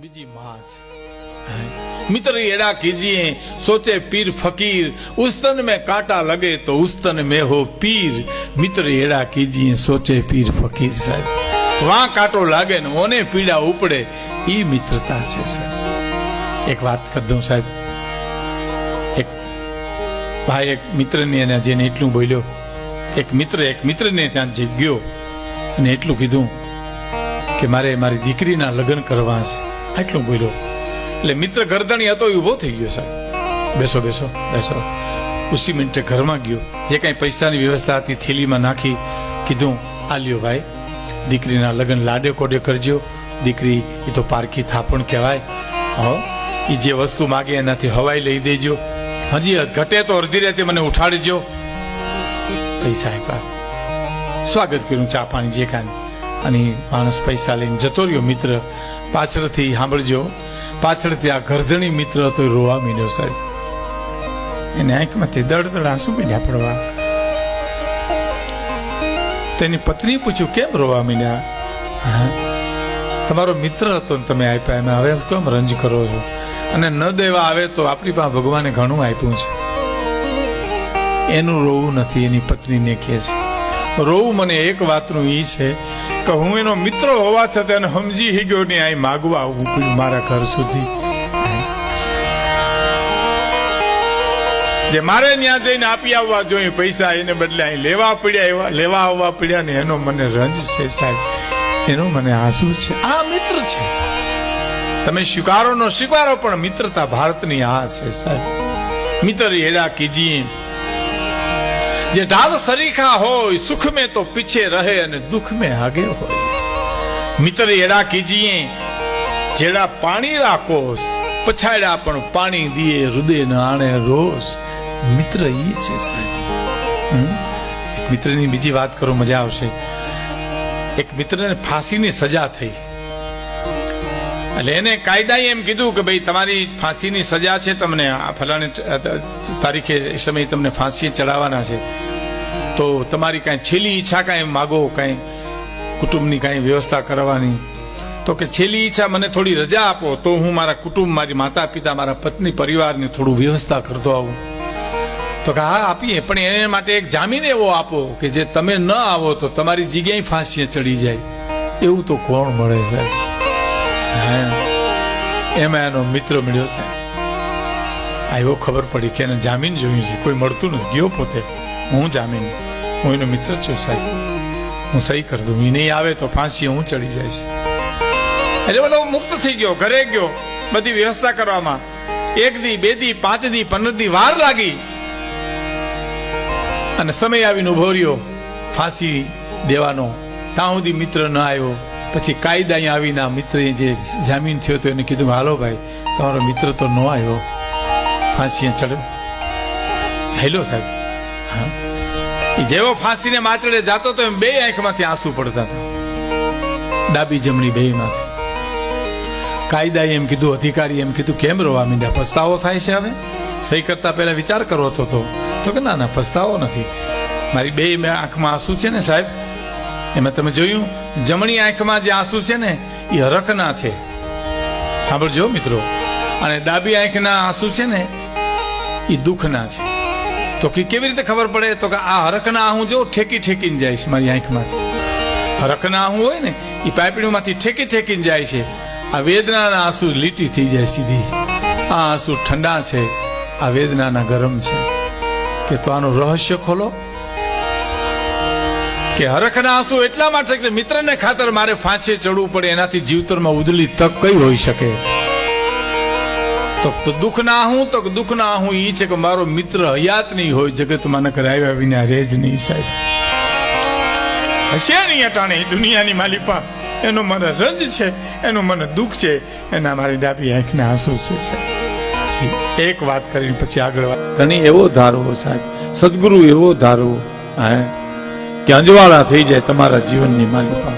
બીજી માં મિત્ર એડા કીજીએ સોચે પીર ફકીર, ઉસ્તન મેં કાંટા લગે તો ઉસ્તન મેં હો પીર. મિત્ર એડા કીજીએ સોચે પીર ફકીર સાહેબ. વાં કાંટો લાગે ને ઓને પીડા ઉપડે એ મિત્રતા છે સાહેબ. એક વાત કર દઉં સાહેબ. એક ભાઈ, એક મિત્રની અને જેને એટલું બોલ્યો, એક મિત્ર, એક મિત્રને ત્યાં જીત ગયો, અને એટલું કીધું કે મારે મારી દીકરીના લગ્ન કરવા છે. આટલું બોલ્યો. એટલે મિત્ર ગરદણી હતો એ ઊભો થઈ ગયો સાહેબ. બેસો બેસો બેસો. ઉસી મિનિટે ઘરમાં ગયો. જે કાંઈ પૈસાની વ્યવસ્થા હતી થેલીમાં નાખી કીધું, આ લ્યો ભાઈ, દીકરીના લગ્ન લાડે કોડે કરજો. દીકરી એ તો પારખી થાપણ કહેવાય. હો એ જે વસ્તુ માગે એનાથી હવાઈ લઈ દેજો. હજી ઘટે તો અડધી રાતે મને ઉઠાડજો. પૈસા આપ્યા સ્વાગત કર્યું ચા પાણી જે કાંઈ. અને માણસ પૈસા લઈને જતો રહ્યો મિત્ર, પાછળથી સાંભળજો. પાછળથી આ ગરધણી મિત્ર હતો રોવા મીડ્યો સાહેબ. એને આંખમાંથી દડ આંસુ મીડ્યા પડવા. તેની પત્ની પૂછ્યું, કેમ રોવા મીડ્યા? તમારો મિત્ર હતો ને તમે આપ્યા, એમાં હવે કેમ રંજ કરો છો? અને ન દેવા આવે તો આપણી પાસે ભગવાને ઘણું આપ્યું છે. એનું રોવું નથી, એની પત્નીને કહે છે. રોવું મને એક વાતનું એ છે કે હું એનો મિત્ર હોવા છતાં સમજી ગયો ને અહીં માગવા આવું મારા ઘર સુધી. જે મારે ત્યાં જઈને આપી આવવા જોઈએ, પૈસા એને બદલે અહીં લેવા પડ્યા એવા, લેવા આવવા પડ્યા ને એનો મને રંજ છે સાહેબ. એનો મને આંસુ છે. આ મિત્ર છે. તમે સ્વીકારો નો સ્વીકારો પણ મિત્રતા ભારતની આ છે સાહેબ. મિત્ર એડા કીજીએ જે ઢાલ સરીખા હોય સુખ મે તો પીછે રહે અને દુઃખ મે આગે હોય. મિત્ર એડા કીજીએ, જેડા પાણી રાખોસ પછાડ્યા પણ પાણી દીએ હૃદય આણે રોજ. મિત્ર ઈ છે? એક મિત્રની બીજી વાત કરો, મજા આવશે. એક મિત્રને ફાંસીની સજા થઈ. એટલે એને કાયદાએ એમ કીધું કે ભાઈ, તમારી ફાંસીની સજા છે, તમને આ ફલાણી તારીખે એ સમયે તમને ફાંસી ચડાવવાના છે. તો તમારી કાંઈ છેલ્લી ઈચ્છા કાંઈ માગો, કાંઈ કુટુંબની કાંઈ વ્યવસ્થા કરવાની. તો કે છેલ્લી ઈચ્છા મને થોડી રજા આપો, તો હું મારા કુટુંબ, મારી માતા પિતા મારા પત્ની, પરિવારને થોડું વ્યવસ્થા કરતો આવું. તો કે હા, આપીએ, પણ એને માટે એક જામીન એવો આપો કે જે તમે ન આવો તો તમારી જગ્યાએ ફાંસીએ ચડી જાય. એવું તો કોણ મળે સાહેબ. એમાં એનો મિત્ર મળ્યો સાહેબ આવ્યો ખબર પડી કે એને જામીન જોયું છે. કોઈ મળતું નથી. ગયો પોતે. હું જામીન. હું એનો મિત્ર છું સાહેબ. હું સહી કરી દઉં. એ નહીં આવે તો ફાંસી હું ચડી જાય છે. એટલે બોલો મુક્ત થઈ ગયો. ઘરે ગયો. બધી વ્યવસ્થા કરવામાં. એક દી, બે દી, પાંચ દી, પંદર દી વાર લાગી. અને સમય આવીને ઊભો રહ્યો. ફાંસી દેવાનો. ત્યાં સુધી મિત્ર ન આવ્યો. પછી કાયદા અહીંયા આવીને આ મિત્રએ જે જામીન થયો તો એને કીધું હાલો ભાઈ, તમારો મિત્ર તો ન આવ્યો. ફાંસી ચડ્યો હેલો સાહેબ. હા. એ જેવો ફાંસીને માતડે જાતો તો એમ બે આંખમાંથી આંસુ પડતા હતા. ડાબી જમણી બે માંથી કાયદાએ એમ કીધું અધિકારી એમ કીધું, કેમ રોવા મીંડ્યા? પસ્તાવો થાય છે હવે? સહી કરતા પહેલા વિચાર કરવો તો તો. કે, ના ના, પસ્તાવો નથી. મારી બે આંખમાં આંસુ છે ને સાહેબ? એમાં તમે જોયું? જમણી આંખમાં જે આંસુ છે ને, એ હરખના છે. સાંભળજો મિત્રો. અને ડાબી આંખના આંસુ છે ને, એ દુઃખના છે. તો કે કેવી રીતે ખબર પડે? તો કે આ હરખના આહું જો ઠેકી ઠેકીને જાય છે મારી આંખમાંથી. હરખના આહું હોય ને, એ પાઇપડીમાંથી ઠેકી ઠેકીને જાય છે. આ વેદનાના આંસુ લીટી થઈ જાય સીધી. આ આંસુ ઠંડા છે, આ વેદનાના ગરમ છે. કે તો આનું રહસ્ય ખોલો. કે હરખના આંસુ એટલા માટે કે મિત્રને ખાતર મારે ફાંસે ચડવું પડે, એનાથી જીવતરમાં ઉદલી તક કઈ હોઈ શકે? તો દુઃખ ના હું, તો દુઃખ ના હું, ઈ છે કે મારો મિત્ર હયાત નહીં હોય જગતમાં નકર આવ્યા વિના રેજ નહીં, સાહેબ. હશે નહીં અટાણે દુનિયાની માલિપા. એનો મને રજ છે, એનો મને દુઃખ છે, એના મારી ડાબી આંખના આંસુ છે એક વાત કરીને પછી આગળ વાત. તને એવો ધારવો સાહેબ. સદગુરુ એવો ધારવો હે? કે અંજવાળા થઈ જાય તમારા જીવનની માલિકા.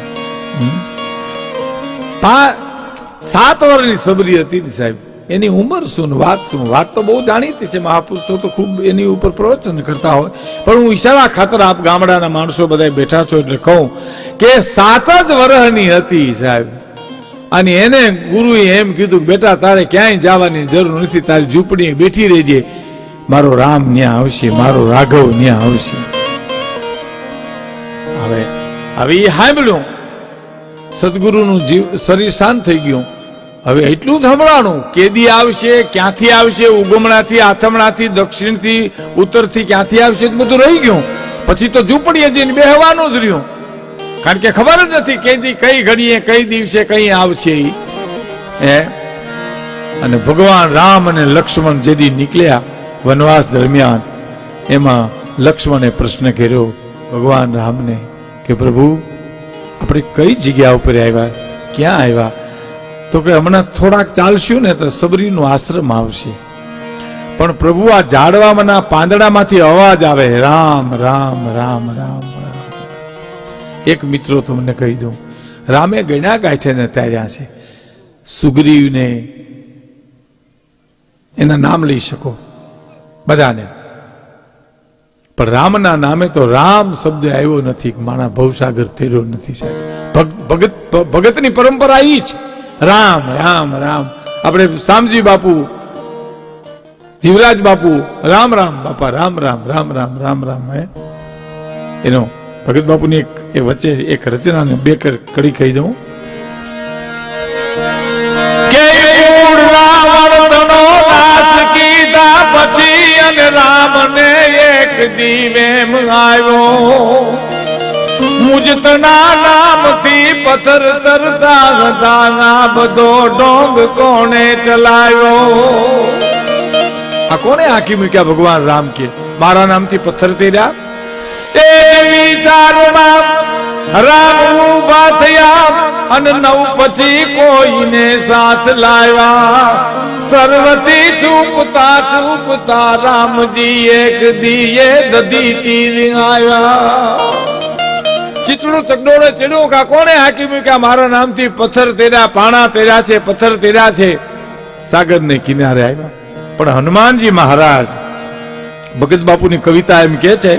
સાત વર્ષની સબરી હતી સાહેબ. એની ઉંમર શું વાત શું? વાત તો બહુ જાણીતી છે. મહાપુરુષો તો ખૂબ એની ઉપર પ્રવચન કરતા હોય. પણ હું ઈશારા ખાતર આપ ગામડાના માણસો બધા બેઠા છો એટલે કહું કે સાત જ વર્ષની હતી સાહેબ. અને એને ગુરુએ એમ કીધું બેટા, તારે ક્યાંય જવાની જરૂર નથી. તારી ઝૂંપડી બેઠી રહેજે. મારો રામ ન્યા આવશે, મારો રાઘવ ન્યા આવશે. હવે એ સાંભળ્યું. સદગુરુનું જીવ શરીર શાંત થઈ ગયું. હવે એટલું જ સંભળાણું, કેદી આવશે, ક્યાંથી આવશે, ઉગમણાથી, આથમણાથી, દક્ષિણથી, ઉત્તરથી, ક્યાંથી આવશે બધું રહી ગયું. પછી તો ઝૂંપડીએ જઈને બેહવાનું જ રહ્યું. કારણ કે ખબર જ નથી કેદી કઈ ઘડીએ, કઈ દિવસે કઈ આવશે એ અને ભગવાન રામ અને લક્ષ્મણ જેદી નીકળ્યા વનવાસ દરમિયાન, એમાં લક્ષ્મણે પ્રશ્ન કર્યો, ભગવાન રામને કે પ્રભુ, આપણે કઈ જગ્યા ઉપર આવ્યા? ક્યાં આવ્યા? તો કે હમણાં થોડાક ચાલશું ને તો સબરીનો આશ્રમ આવશે. પણ પ્રભુ, આ ઝાડવામાંના પાંદડામાંથી અવાજ આવે. રામ રામ રામ રામ એક મિત્રો તમને કહી દઉં. રામે ગણ્યા ગાંઠે તાર્યા છે. સુગ્રીવને એના નામ લઈ શકો. બધાને. પણ રામના નામે તો રામ શબ્દ આવ્યો નથી માણા ભવસાગર તેર્યો નથી સાહેબ. ભગત ભગતની પરંપરા ઈ છે. રામ રામ રામ. આપણે શામજી બાપુ, જીવરાજ બાપુ, રામ રામ, બાપા, રામ રામ રામ રામ રામ રામ, હે. એનો ભગત બાપુની એક, એ વચ્ચે એક રચના ને બે કડી કહી દઉં. રામ મૂળ એક દીવેમ આવ્યો મુજતના નામથી પથ્થર તરતા હતા આ બધો ડોંગ કોણે ચલાવ્યો આ કોણે આખી મૂક્યા ભગવાન રામ કે મારા નામથી પથ્થર તેર્યા એ વિચારમાં રામ ઊભા થયા અને નવ પછી કોઈને સાથ લાવ્યા સર્વથી ચૂપતા ચૂપતા રામજી એક દીએ દધી તીર આવ્યા ચિતડું તગડોળે ચડ્યું કા કોણે હાકી મૂક્યા મારા નામથી પથ્થર તેર્યા પાણા તેર્યા છે, પથ્થર તેર્યા છે. સાગરને કિનારે આવ્યા પણ હનુમાનજી મહારાજ, ભગત બાપુની કવિતા એમ કે છે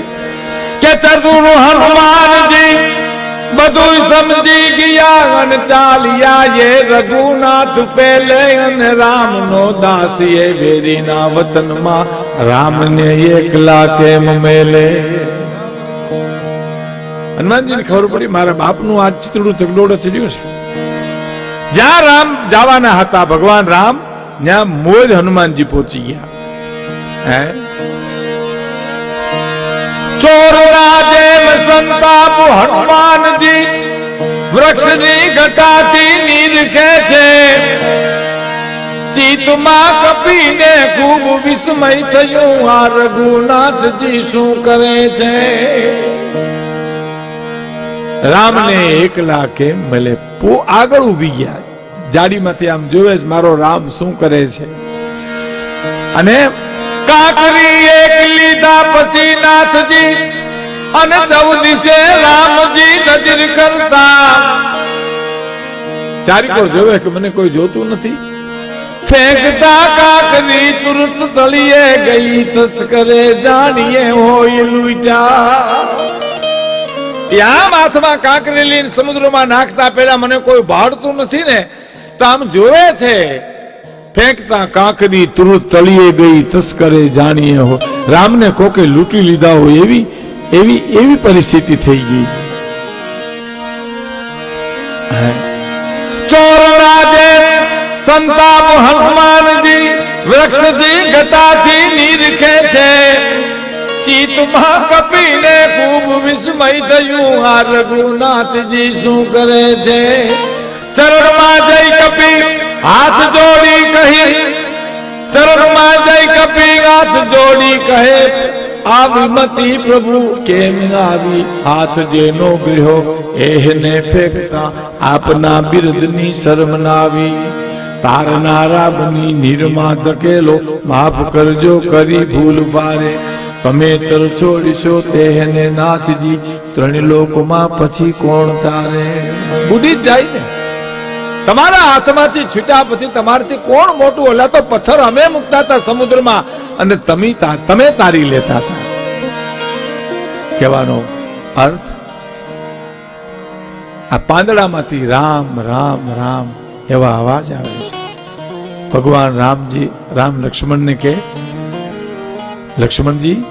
કે ચતુર હનુમાનજી બધું સમજી ગયા ચાલ્યા એ રઘુનાથ પેલે અને રામનો દાસી એ વેરીના વતનમાં રામને એકલા કેમ મેલે? હનુમાનજીને ખબર પડી, મારા બાપનું આ ચિત્રડું ચગડોળે ચડ્યું છે. જ્યાં રામ જવાના હતા, ભગવાન રામ, ત્યાં મોજ હનુમાનજી પહોંચી ગયા. હે? ચોરના જેમ સંતાપ હનુમાનજી વૃક્ષની ઘટાતી નીર કે છે? ચિતમાં કપીને ખૂબ વિસ્મય થયું. આ રઘુનાથજી શું કરે છે? રામને એકલા કેમ મળે? પો આગળ ઊભી ગયા. જાડીમાંથી આમ જોવે જ મારો રામ શું કરે છે? અને કાકરી એક લીધા પછી નાથજી અને ચૌદીસે રામજી નજર કરતા. ચારીકોર જોવે કે મને કોઈ જોતું નથી. ફેંકતા કાકની તુરત તળીએ ગઈ તસ્કરે જાણીએ હોય લૂંટા આમ હાથમાં કાંકરી લઈને સમુદ્રમાં નાખતા પહેલા મને કોઈ ભાડતું નથી ને તો આમ જોવે છે. ફેંકતા કાંકરી તુરત તળીએ ગઈ તસ્કરે જાણીએ હો રામને કોકે લૂંટી લીધા હોય એવી એવી એવી પરિસ્થિતિ થઈ ગઈ. હે. ચોરના જે સંતાપ હનુમાનજી વૃક્ષથી ઘટાથી નીરખે છે ચિતમાં કપીને ખૂબ વિસ્મય થયું. આ રઘુનાથજી શું કરે છે? ચરણમાં જઈ કપી, હાથ જોડી કહી. ચરણમાં જઈ કપી, હાથ જોડી કહે. આવી મતી પ્રભુ, કેમ આવી હાથ જેનો ગૃહો એહને ફેંકતા આપના બિરદની શરમ નાવી તારના રાબની નિર્મા ધકેલો, માફ કરજો, કરી ભૂલ પારે તમે તર છોડીશો તેને નાચજી. ત્રણ લોકમાં પછી કોણ તારે? બુડી જાય ને. તમારા હાથમાંથી છીટા પછી તમારથી કોણ મોટું? ઓલા તો પથ્થર અમે મૂકતા હતા સમુદ્રમાં. અને તમે તમે તારી લેતા હતા. કહેવાનો અર્થ, આ પાંદડામાંથી રામ રામ રામ એવા અવાજ આવે છે. ભગવાન રામજી, રામ લક્ષ્મણને કે લક્ષ્મણજી,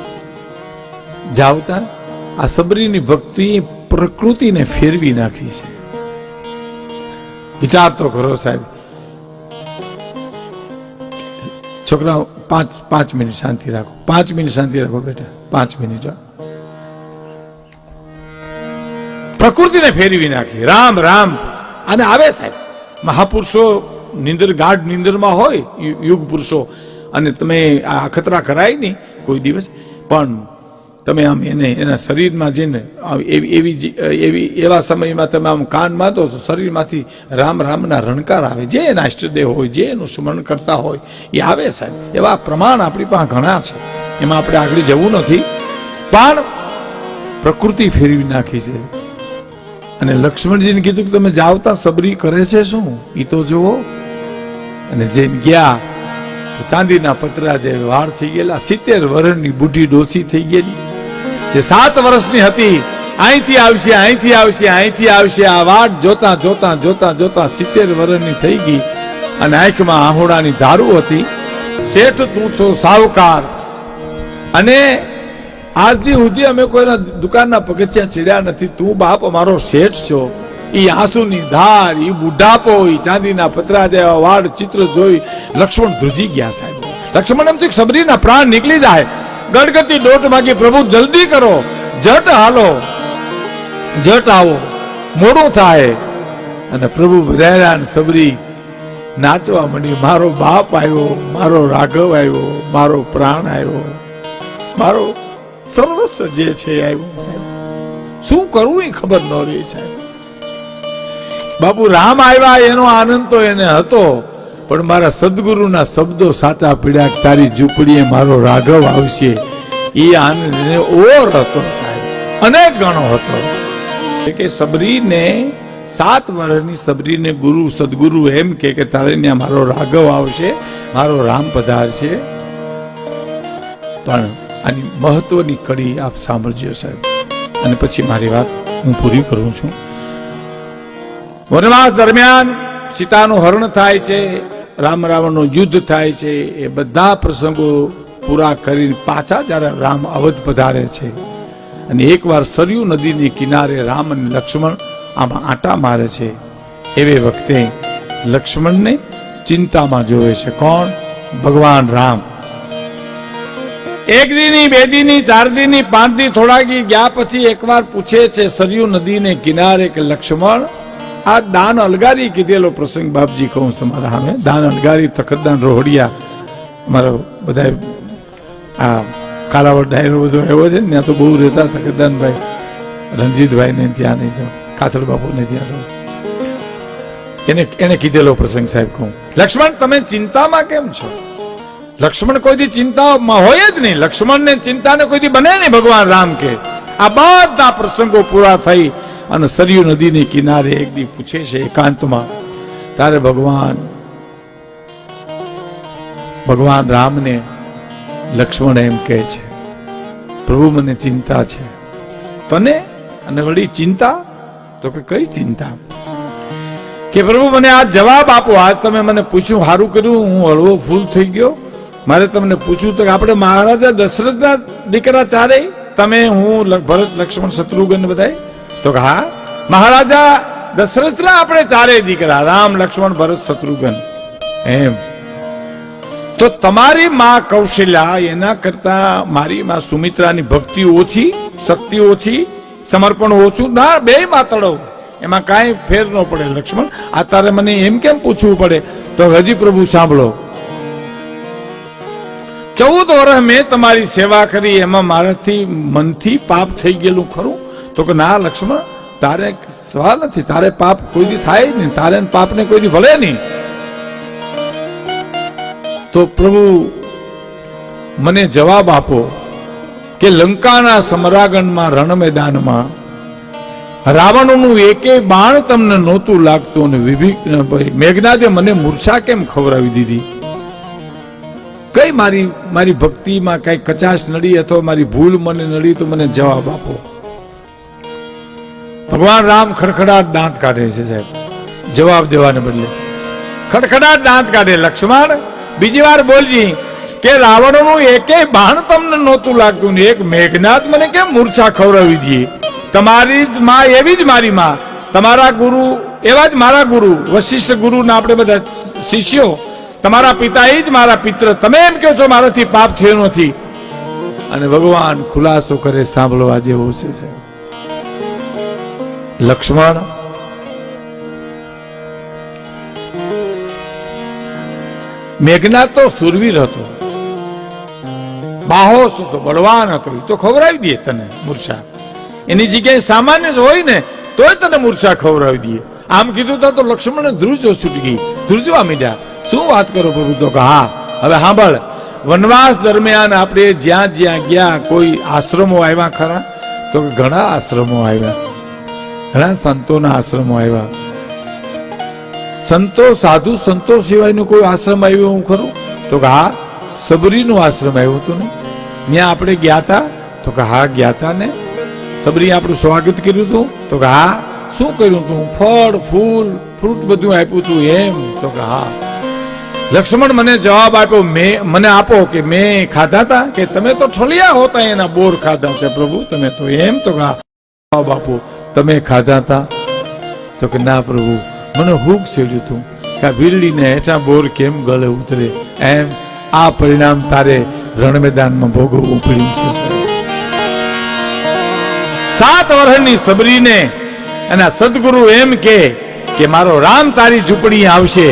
જાવતા આ સબરીની ભક્તિ પ્રકૃતિને ફેરવી નાખી છે. વિચાર તો કરો સાહેબ. છોકરાઓ, પાંચ પાંચ મિનિટ શાંતિ રાખો. પાંચ મિનિટ શાંતિ રાખો બેટા. પાંચ મિનિટ. પ્રકૃતિને ફેરવી નાખી. રામ રામ. અને આવે સાહેબ. મહાપુરુષો નિંદર, ગાઢ નિંદરમાં હોય યુગ પુરુષો અને તમે આ અખતરા કરાય નહીં કોઈ દિવસ. પણ તમે આમ એને, એના શરીરમાં જઈને એવી એવી એવી, એવા સમયમાં તમે આમ કાન માતો તો શરીરમાંથી રામ, રામના રણકાર આવે. જે એના ઇષ્ટદેવ હોય, જે એનું સ્મરણ કરતા હોય, એ આવે સાહેબ. એવા પ્રમાણ આપણી પાસે ઘણા છે. એમાં આપણે આગળ જવું નથી. પણ પ્રકૃતિ ફેરવી નાખી છે. અને લક્ષ્મણજીને કીધું કે તમે જાવતા સબરી કરે છે શું? એ તો જુઓ. અને જેમ ગયા, ચાંદીના પતરા જે વાળ થઈ ગયેલા, સિત્તેર વર્ષની બુઢી ડોસી થઈ ગયેલી. જે સાત વર્ષની હતી, અહીંથી આવશે અહીંથી આવશે અહીંથી આવશે. આ વાટ જોતા જોતા જોતા જોતા સિત્તેર વર્ષની થઈ ગઈ અને આંખમાં આહોડાની ધારું હતી. શેઠ, તું છો સાવકાર અને આજની સુધી અમે કોઈના દુકાનના પગથિયા ચડ્યા નથી. તું બાપ અમારો શેઠ છો. એ આંસુની ધાર એ બુઢાપો એ ચાંદીના પતરા જેવા વાડ ચિત્ર જોઈ લક્ષ્મણ ધ્રુજી ગયા સાહેબ. લક્ષ્મણ એમ તો સબરીના પ્રાણ નીકળી જાય. ગડગડતી દોટ માગી, પ્રભુ, જલ્દી કરો. જટ હાલો. જટ આવો. મોડું થાય. અને પ્રભુ બધાયા સબરી નાચવા માંડી, મારો બાપ આવ્યો, મારો રાઘવ આવ્યો, મારો પ્રાણ આવ્યો. મારો સર્વસ્વ જે છે આવ્યું, સાહેબ. શું કરવું એ ખબર ન રહી, સાહેબ. બાપુ, રામ આવ્યા, એનો આનંદ તો એને હતો. પણ મારા સદગુરુના શબ્દો સાચા પીડ્યા તારી ઝૂંપડીએ મારો રાઘવ આવશે. એ આનંદ ઓર હતો સાહેબ. અનેક ગણો હતો. કે સબરીને, સાત વર્ષની સબરીને ગુરુ, સદગુરુ એમ કે તારે ત્યાં મારો રાઘવ આવશે, મારો રામ પધારશે. પણ આની મહત્વની કડી આપ સાંભળજો સાહેબ. અને પછી મારી વાત હું પૂરી કરું છું. વનવાસ દરમિયાન સીતાનું હરણ થાય છે, રામ રાવણનું યુદ્ધ થાય છે, એ બધા પ્રસંગો પૂરા કરીને પાછા જ્યારે રામ અવધ પધારે છે. અને એકવાર સરયુ નદીની કિનારે રામ અને લક્ષ્મણ આમાં આટા મારે છે. એવે વખતે લક્ષ્મણને ચિંતામાં જોવે છે. કોણ? ભગવાન રામ. એક દીની, બે દીની, ચાર દીની, પાંચ દી થોડા ગયા પછી એકવાર પૂછે છે, સરયુ નદીને કિનારે કે લક્ષ્મણ આ દાન અલગારી કીધેલો પ્રસંગ, બાપજી, કહું છું મારા સામે. દાન અલગારી, તખતદાન રોહડિયા. અમારો બધા આ કાલાવડ ડાયરો બધો એવો છે ત્યાં તો બહુ રહેતા તખતદાનભાઈ, રણજીતભાઈ ને ત્યાં નહીં કાથડ બાપુ ને ત્યાં એને એને કીધેલો પ્રસંગ સાહેબ, કહું. લક્ષ્મણ, તમે ચિંતામાં કેમ છો? લક્ષ્મણ કોઈ દી ચિંતામાં હોય જ નહીં. લક્ષ્મણ ને ચિંતા ને કોઈ દી બને નહીં ભગવાન રામ કે. આ બધા પ્રસંગો પૂરા થઈ અને સરયુ નદીની કિનારે એક દી પૂછે છે એકાંતમાં, તારે ભગવાન ભગવાન રામને લક્ષ્મણ એમ કહે છે. પ્રભુ મને ચિંતા છે. તને? અને વળી ચિંતા? તો કે કઈ ચિંતા? કે પ્રભુ મને આ જવાબ આપો. આજ તમે મને પૂછ્યું સારું કર્યું, હું હળવો ફૂલ થઈ ગયો. મારે તમને પૂછ્યું તો આપણે મહારાજા દશરથના દીકરા ચારે તમે, હું ભરત, લક્ષ્મણ, શત્રુઘ્ન બધાય તો હા મહારાજા, દશરથના આપણે ચારે દીકરા, રામ, લક્ષ્મણ, ભરત, શત્રુઘ્ન. એમ. તો તમારી માં કૌશલ્યા એના કરતા મારી માં સુમિત્રાની ભક્તિ ઓછી, શક્તિ ઓછી, સમર્પણ ઓછું, ના, બે માતડો એમાં કાંઈ ફેર ન પડે, લક્ષ્મણ. આ તારે મને એમ કેમ પૂછવું પડે? તો હજી પ્રભુ સાંભળો. ચૌદ વર્ષ મેં તમારી સેવા કરી, એમાં મારાથી મનથી પાપ થઈ ગયેલું ખરું? તો કે, ના, લક્ષ્મણ, તારે સવાલ નથી. તારે પાપ કોઈ દી થાય નહીં. તારે પાપને કોઈ દી ભલે નહીં. તો પ્રભુ મને જવાબ આપો કે લંકાના સમરાગણમાં રણ મેદાનમાં રાવણનું એકે બાણ તમને નહોતું લાગતું અને વિભી મેઘનાદે મને મૂર્છા કેમ ખવડાવી દીધી? કઈ મારી મારી ભક્તિમાં કઈ કચાશ નડી અથવા મારી ભૂલ મને નડી તો મને જવાબ આપો. ભગવાન રામ ખડખડાટ દાંત કાઢે છે સાહેબ. જવાબ દેવાને બદલે. ખડખડાટ દાંત કાઢે. લક્ષ્મણ, બીજી વાર બોલજી કે રાવણનું એકેય બાણ તમને નહોતું લાગતું ને એક મેઘનાથ મને કેમ મૂર્છા ખવડાવી દઈએ તમારી જ માં, એવી જ મારી માં. તમારા ગુરુ, એવા જ મારા ગુરુ, વશિષ્ઠ ગુરુના આપણે બધા શિષ્યો. તમારા પિતા એ જ મારા પિત્ર. તમે એમ કહો છો, મારાથી પાપ થયો નથી. અને ભગવાન ખુલાસો કરે સાંભળવા જેવો છે સાહેબ. લક્ષ્મણ. મેઘનાથ તો સુરવીર હતો. બાહોશ હતો, બળવાન હતો. એ તો ખવડાવી દે તને મૂર્છા. એની જગ્યાએ સામાન્ય હોય ને, તોય તને મૂર્છા ખવડાવી દે. આમ કીધું તો તો લક્ષ્મણ ધ્રુજો છૂટી ગઈ. ધ્રુજવા મીડ્યા શું વાત કરો પ્રભુ તો કે હા. હવે સાંભળ. વનવાસ દરમિયાન આપણે જ્યાં જ્યાં ગયા, કોઈ આશ્રમો આવ્યા ખરા? તો ઘણા આશ્રમો આવ્યા. ઘણા સંતોના આશ્રમો આવ્યા. સંતો, સાધુ, સંતો સિવાયનું કોઈ આશ્રમ આવ્યો હું ખરું? તો કે હા, સબરીનું આશ્રમ આવ્યું હતું ને? ત્યાં આપણે ગયા હતા તો કે હા, ગયા હતા ને? સબરી આપણું સ્વાગત કર્યું હતું? તો કે હા, શું કર્યું હતું? ફળ, ફૂલ, ફ્રૂટ બધું આપ્યું તું એમ. તો કે હા. લક્ષ્મણ મને જવાબ આપ્યો, મેં, મને આપો કે મેં ખાધા હતા કે તમે તો ઠલિયા હોતા એના બોર ખાધા હતા પ્રભુ, તમે તો એમ? તો જવાબ આપો. તમે ખાધા હતા તો કે, ના પ્રભુ, મને હુક છેડ્યું હતું કે આ વીરડીને હેઠા બોર કેમ ગળે ઉતરે? એમ આ પરિણામ તારે રણમેદાનમાં ભોગવવું પડ્યું છે સાત વર્ષની સબરીને એના સદગુરુ એમ કે કે મારો રામ તારી ઝૂંપડી આવશે.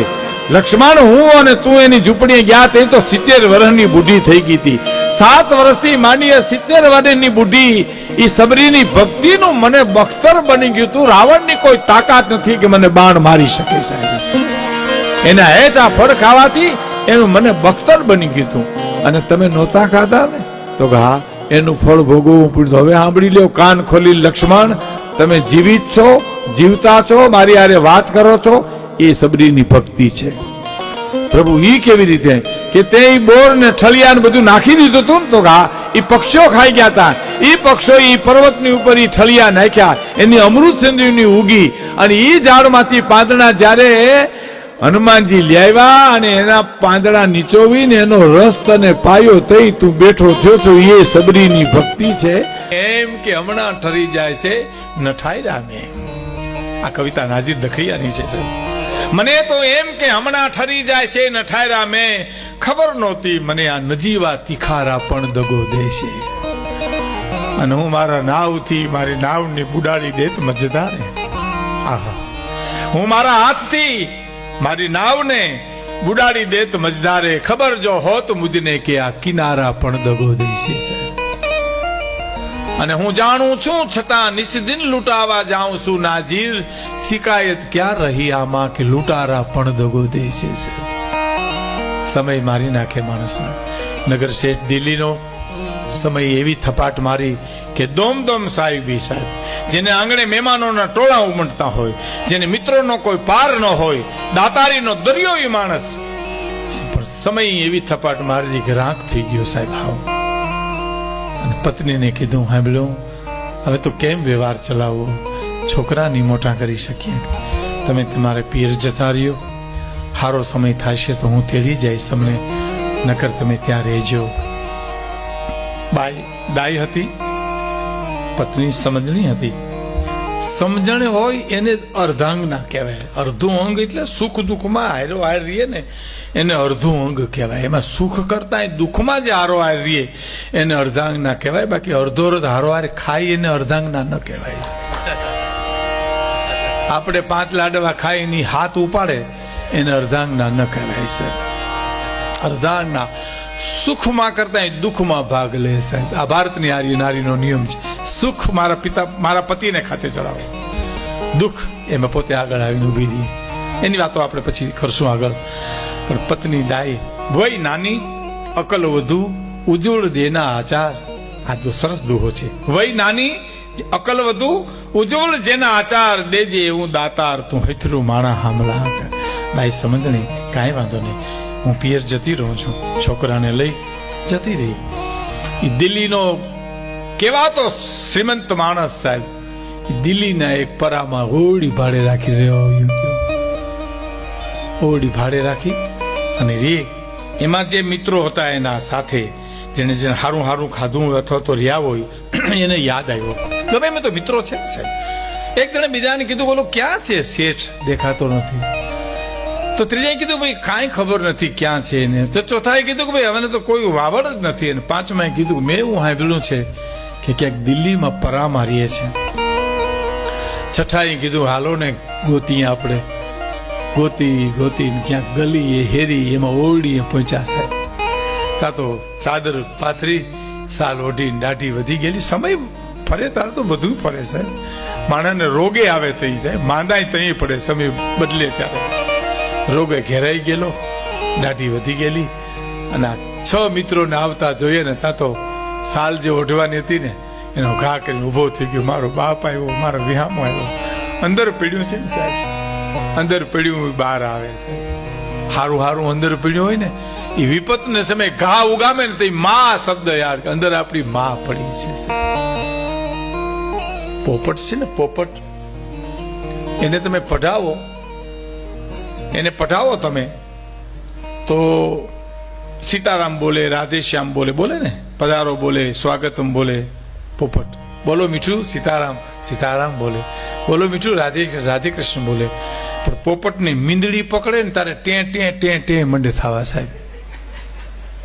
લક્ષ્મણ, હું અને તું એની ઝૂંપડીએ ગયા તે તો સિત્તેર વર્ષની બુઢી થઈ ગઈ હતી. સાત વર્ષથી માંડી સિત્તેર વર્ષની બુઢી એ સબરીની ભક્તિનું મને બખ્તર બની ગયું તું. રાવણની કોઈ તાકાત નથી કે મને બાણ મારી શકે સાહેબ. એના હેઠા ફળ ખાવાથી એનું મને બખ્તર બની ગયું તું. અને તમે નહોતા ખાધા ને? તો હા, એનું ફળ ભોગવવું પડ્યું. હવે સાંભળી લ્યો, કાન ખોલી લક્ષ્મણ, તમે જીવિત છો, જીવતા છો, મારી આરે વાત કરો છો. એ સબરીની ભક્તિ છે. પ્રભુ, ઈ કેવી રીતે? કે તે બોર ને ઠલિયા ને બધું નાખી દીધું હતું ને તો હા ઈ પક્ષીઓ ખાઈ ગયા હતા પક્ષો પક્ષીઓ પર્વત પર્વતની ઉપર ઈ ઠલિયા નાખ્યા. એની અમૃત સંજીવની ઉગી અને એ ઝાડમાંથી પાંદડા જ્યારે હનુમાનજી લેવા અને એના પાંદડા નીચોવીને એનો રસ તને પાયો તઈ તું બેઠો થયો છો એ સબરીની ભક્તિ છે. એમ કે હમણાં ઠરી જાય છે નઠાઈ રામે આ કવિતા નાજી દખૈયાની છે, સાહેબ. મને તો એમ કે હમણાં ઠરી જાય છે નઠાયરા મેં. ખબર નહોતી, મને આ નજીવા તિખારા પણ દગો દેશે અને હું મારા નાવથી, મારી નાવને બુડાડી દેત મજેદાર. આહા. હું મારા હાથથી, મારી નાવને બુડાડી દેત મજદારે. ખબર જો હોત મુજને કે આ કિનારા પણ દગો દેશે સાહેબ. અને હું જાણું છું, છતાં નિસ્દિન લૂંટાવા જાઉં છું નાજીર શિકાયત ક્યાં રહી આમાં કે લૂંટારા પણ દગો દેશે છે? સમય મારી નાખે માણસને. નગર શેઠ દિલ્હીનો. સમય એવી થપાટ મારી કે દોમ દોમ સાહેબી સાહેબ, જેને આંગણે મહેમાનોના ટોળા ઉમટતા હોય, જેને મિત્રોનો કોઈ પાર ન હોય, દાતારીનો દરિયો એ માણસ સમય એવી થપાટ મારી કે રાખ થઈ ગયો સાહેબ અને પત્નીને કીધું સાંભળ્યો હવે તો કેમ વ્યવહાર ચલાવવો છોકરાની મોટા કરી શકીએ. તમે તમારે પિયર જતા રહ્યો. સારો સમય થશે તો હું તેડી જઈશ તમને. નકર તમે ત્યાં રહેજો. બાઈ ડાઈ હતી. પત્ની સમજણી હતી. સમજણ હોય એને અર્ધાંગના કહેવાય. અર્ધું અંગ એટલે સુખ દુઃખમાં હારો હાર રહીએ ને એને અર્ધું અંગ કહેવાય. એમાં સુખ કરતા દુઃખમાં જે હારો હાર રહીએ એને અર્ધાંગના કહેવાય, બાકી અર્ધો અર્ધ હારો હારે ખાઈ એને અર્ધાંગના ન કહેવાય. આપણે પાંચ લાડવા ખાઈ એની હાથ ઉપાડે, એને અર્ધાંગના ન કહેવાય છે અર્ધાંગના સુખમાં કરતા દુઃખમાં ભાગ લે, સાહેબ. આ ભારતની આર્ય નારીનો નિયમ છે. સુખ મારા પિતા, મારા પતિને ખાતે ચડાવો. દુઃખ એમાં પોતે આગળ આવીને ઊભી રહી. એની વાતો આપણે પછી કરશું આગળ. પણ પત્ની દાઈ વય નાની, અકલ વધુ, ઉજ્જવળ દેના આચાર. આ તો સરસ દુહો છે. વય નાની, અકલ વધુ, ઉજ્જવળ જેના આચાર. દેજે એવું દાતાર, તું હેથરું માણા હામલા ભાઈ સમજણી, કાંઈ વાંધો નહીં. હું પિયર જતી રહું છું. છોકરાને લઈ જતી રહી. એ દિલ્હીનો કેવાતો શ્રીમંત માણસ સાહેબ. દિલ્હીના એક પરામાં હોડી ભાડે રાખી રહ્યો હોડી ભાડે રાખી અને રે, એમાં જે મિત્રો હતા એના સાથે જેને જેને હારું હારું ખાધું અથવા તો રહ્યા હોય, એને યાદ આવ્યો. ગમે એમ તો મિત્રો છે સાહેબ. એક જણે બીજાને કીધું, બોલો, ક્યાં છે શેઠ? દેખાતો નથી. તો ત્રીજાએ કીધું, ભાઈ, કાંઈ ખબર નથી ક્યાં છે એને. તો ચોથાએ કીધું કે, ભાઈ, હવે તો કોઈ વાવડ જ નથી. અને પાંચમાએ કીધું મેં એવું સાંભળ્યું છે કે ક્યાંક દિલ્હીમાં પરા મારીએ છે. છઠ્ઠાએ કીધું, હાલો ને ગોતી આપણે. ગોતી ગોતી ને ક્યાંક ગલી એ હેરી એમાં ઓરડી પહોંચ્યા સાહેબ કાં તો ચાદર પાથરી, સાલ ઓઢી દાઢી વધી ગયેલી. સમય ફરે તારે તો બધું ફરે સાહેબ માણસને રોગે આવે તઈ જાય માંદાય તઈ પડે, સમય બદલે ત્યારે. રોગે ઘેરાઈ ગયેલો, દાઢી વધી ગયેલી. અને છ મિત્રોને આવતા જોઈએ ને ત્યાં તો સાલ જે ઓઢવાની હતી ને, એનો ઘા કરીને ઊભો થઈ ગયો. મારો બાપ આવ્યો, મારો વિહામો આવ્યો. અંદર પીડ્યું છે ને સાહેબ? અંદર પડ્યું બહાર આવે છે. હારું હારું અંદર પડ્યું હોય ને એ વિપતને સમય ઘા ઉગામે ને તો મા શબ્દ યાર અંદર આપણી મા પડી છે પોપટ છે ને, પોપટ. એને તમે પઢાવો. એને પઢાવો તમે. તો સીતારામ બોલે, રાધેશ્યામ બોલે બોલે ને? પધારો બોલે, સ્વાગતમ બોલે, પોપટ. બોલો મીઠું, સીતારામ. સીતારામ બોલે. બોલો મીઠું, રાધે રાધે કૃષ્ણ બોલે. પણ પોપટની મીંદડી પકડે ને તારે ટે ટે ટે ટે મંડે થવા સાહેબ.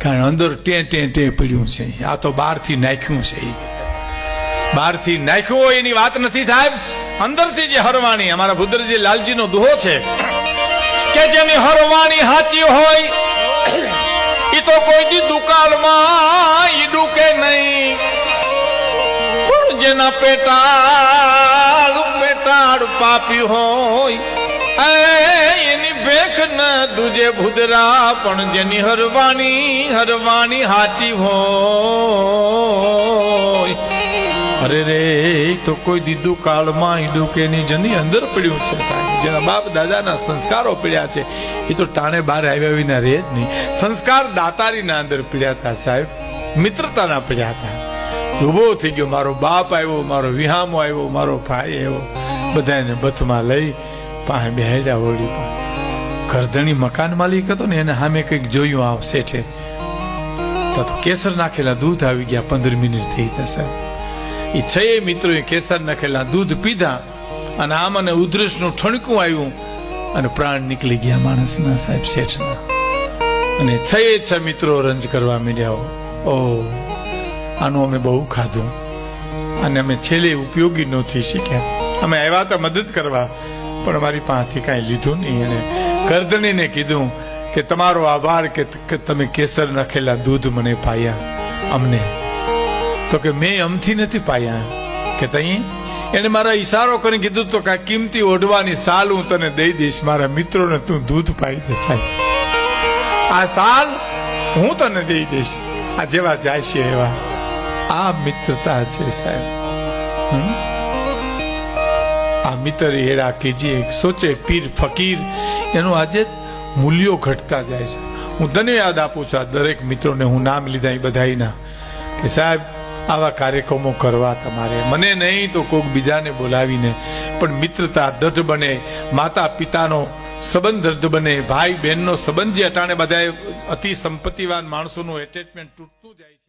કારણ અંદર ટે ટે ટે પડ્યું છે. આ તો બહારથી નાખ્યું છે બહારથી નાખ્યું હોય એની વાત નથી સાહેબ. અંદરથી જે હરવાણી, અમારા ભુદ્રજી લાલજીનો દુહો છે, કે જેની હરવાણી હાચી હોય એ તો કોઈ દી દુકાળમાં ઈ ડૂકે નહીં. પણ જેના પેટાળ પેટાળ પાપી હોય એની ભેખ ન દુજે ભુદરા, પણ જેની હરવાણી હરવાણી હાચી હો અરે રે તો કોઈ દીધું કાળમાં ઈ કે ની જની અંદર પડ્યું છે સાહેબ. જેના બાપ દાદાના સંસ્કારો પડ્યા છે, એ તો ટાણે બહાર આવ્યા વિના રહે જ નહીં. સંસ્કાર દાતારીના અંદર પડ્યા હતા સાહેબ, મિત્રતાના પડ્યા હતા. ઊભો થઈ ગયો, મારો બાપ આવ્યો, મારો વિહામો આવ્યો, મારો ભાઈ આવ્યો, બધાને બથમાં લઈ પાસે બેહાડ્યા પર. ઘરધણી મકાન માલિક હતો ને એને સામે કંઈક જોયું આવ શેઠે તો કેસર નાખેલા દૂધ આવી ગયા, પંદર મિનિટ થઈ જશે. એ છ મિત્રોએ કેસર નાખેલા દૂધ પીધા અને આમ અને ઉધરસનું ઠણકું આવ્યું અને પ્રાણ નીકળી ગયા માણસના સાહેબ શેઠના. અને છ છ મિત્રો રંજ કરવા માંડ્યા ઓ, આનું અમે બહુ ખાધું. અને અમે છેલ્લે ઉપયોગી નથી શીખ્યા અમે આવ્યા હતા મદદ કરવા. પણ મારી પાસેથી કાંઈ લીધું નહીં એણે કરદણીને કીધું કે તમારો આભાર કે કે તમે કેસર નાખેલા દૂધ મને પાયા અમને. તો કે મેં અમથી નથી પાયા. કે તઈ? એને મારા ઈશારો કરીને કીધું તો કાંઈ કિંમતી ઓઢવાની સાલ હું તને દઈ દઈશ. મારા મિત્રોને તું દૂધ પાઈ દે સાહેબ. આ સાલ હું તને દઈ દઈશ. આ જેવા જાય છે એવા. આ મિત્રતા છે સાહેબ. હમ? આ મિત્ર હેડા જે સોચે પીર ફકીર, એનું આજે મૂલ્યો ઘટતા જાય છે. હું ધન્યવાદ આપું છું, આ દરેક મિત્રોને હું નામ લીધા એ બધાઈના કે સાહેબ, આવા કાર્યક્રમો કરવા તમારે. મને નહીં તો કોઈક બીજાને બોલાવીને, પણ મિત્રતા દઢ બને માતા પિતાનો સંબંધ દઢ બને ભાઈ બહેનનો સંબંધ જે અટાણે બધાએ અતિ સંપત્તિવાન માણસોનું એટેચમેન્ટ તૂટતું જાય છે.